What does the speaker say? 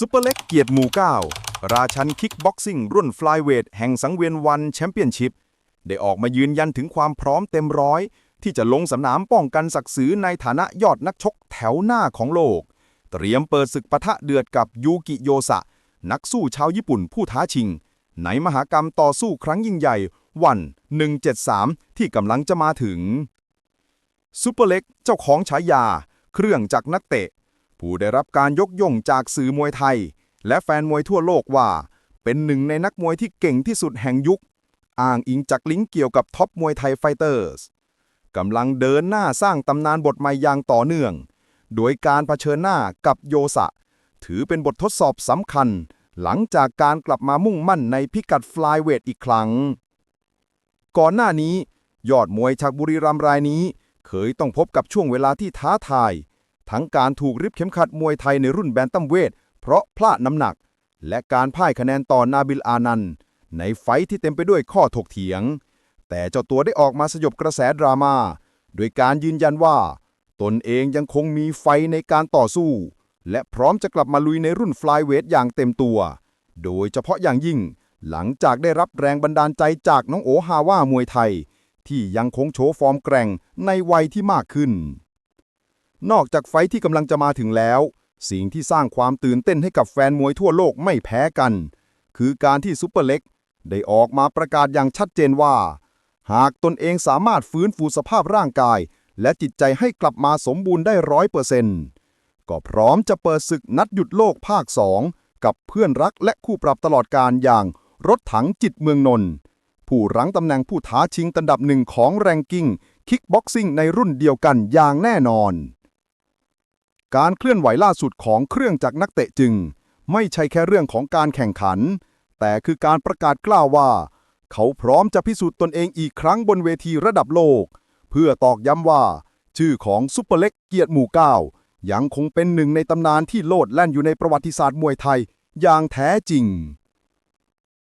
ซุปเปอร์เล็กเกียรติหมู่เก้าราชันคิกบ็อกซิ่งรุ่นฟลายเวทแห่งสังเวียนวันแชมเปี้ยนชิพได้ออกมายืนยันถึงความพร้อมเต็มร้อย ที่จะลงสนามป้องกันศักดิ์ศรีในฐานะยอดนักชกแถวหน้าของโลก เตรียมเปิดศึกปะทะเดือดกับยูกิโยสะ นักสู้ชาวญี่ปุ่นผู้ท้าชิง ในมหากรรมต่อสู้ครั้งยิ่งใหญ่ วัน 173 ที่กำลังจะมาถึงซูเปอร์เล็กเจ้าของฉายา เครื่องจักรนักเตะ ผู้ได้รับการยกย่องจากสื่อมวยไทย และแฟนมวยทั่วโลกว่า เป็นหนึ่งในนักมวยที่เก่งที่สุดแห่งยุค อ้างอิงจากลิงก์เกี่ยวกับท็อปมวยไทยไฟเตอร์สกำลังเดินหน้าสร้างตำนานบทใหม่อย่างต่อเนื่อง โดยการเผชิญหน้ากับโยสะ ถือเป็นบททดสอบสำคัญ หลังจากการกลับมามุ่งมั่นในพิกัดฟลายเวทอีกครั้ง ก่อนหน้านี้ ยอดมวยจากบุรีรัมย์รายนี้ เคยต้องพบกับช่วงเวลาที่ท้าทาย ทั้งการถูกริบเข็มขัดมวยไทยในรุ่นแบนตัมเวท เพราะพลาดน้ำหนัก และการพ่ายคะแนนต่อนาบิลอานันในไฟที่เต็มไปด้วยข้อถกเถียง แต่เจ้าตัวได้ออกมาสยบกระแสดราม่าโดยการยืนยันว่า ตนเองยังคงมีไฟในการต่อสู้ และพร้อมจะกลับมาลุยในรุ่นฟลายเวทอย่างเต็มตัว โดยเฉพาะอย่างยิ่ง หลังจากได้รับแรงบันดาลใจจากน้องโอฮาว่ามวยไทย ที่ยังคงโชว์ฟอร์มแกร่งในวัยที่มากขึ้น นอกจากไฟที่กำลังจะมาถึงแล้ว สิ่งที่สร้างความตื่นเต้นให้กับแฟนมวยทั่วโลกไม่แพ้กัน คือการที่ซุปเปอร์เล็ก ได้ออกมาประกาศอย่างชัดเจนว่า หากตนเองสามารถฟื้นฟูสภาพร่างกาย และจิตใจให้กลับมาสมบูรณ์ได้ร้อยเปอร์เซ็นต์ก็พร้อมจะเปิดศึกนัดหยุดโลกภาค 2 กับเพื่อนรักและคู่ปรับตลอดการอย่างรถถังจิตเมืองนนท์ผู้รั้งตำแหน่งผู้ท้าชิงตันดับหนึ่งของแรงกิ้ง คิกบ็อกซิ่งในรุ่นเดียวกันอย่างแน่นอน การเคลื่อนไหวล่าสุดของเครื่องจักรนักเตะจึง ไม่ใช่แค่เรื่องของการแข่งขัน แต่คือการประกาศกล้าวว่า เขาพร้อมจะพิสูจน์ตนเองอีกครั้งบนเวทีระดับโลก เพื่อตอกย้ำว่า ชื่อของซุปเปอร์เล็กเกียรติหมู่เก้ายังคงเป็นหนึ่งในตำนานที่โลดแล่นอยู่ในประวัติศาสตร์มวยไทยอย่างแท้จริง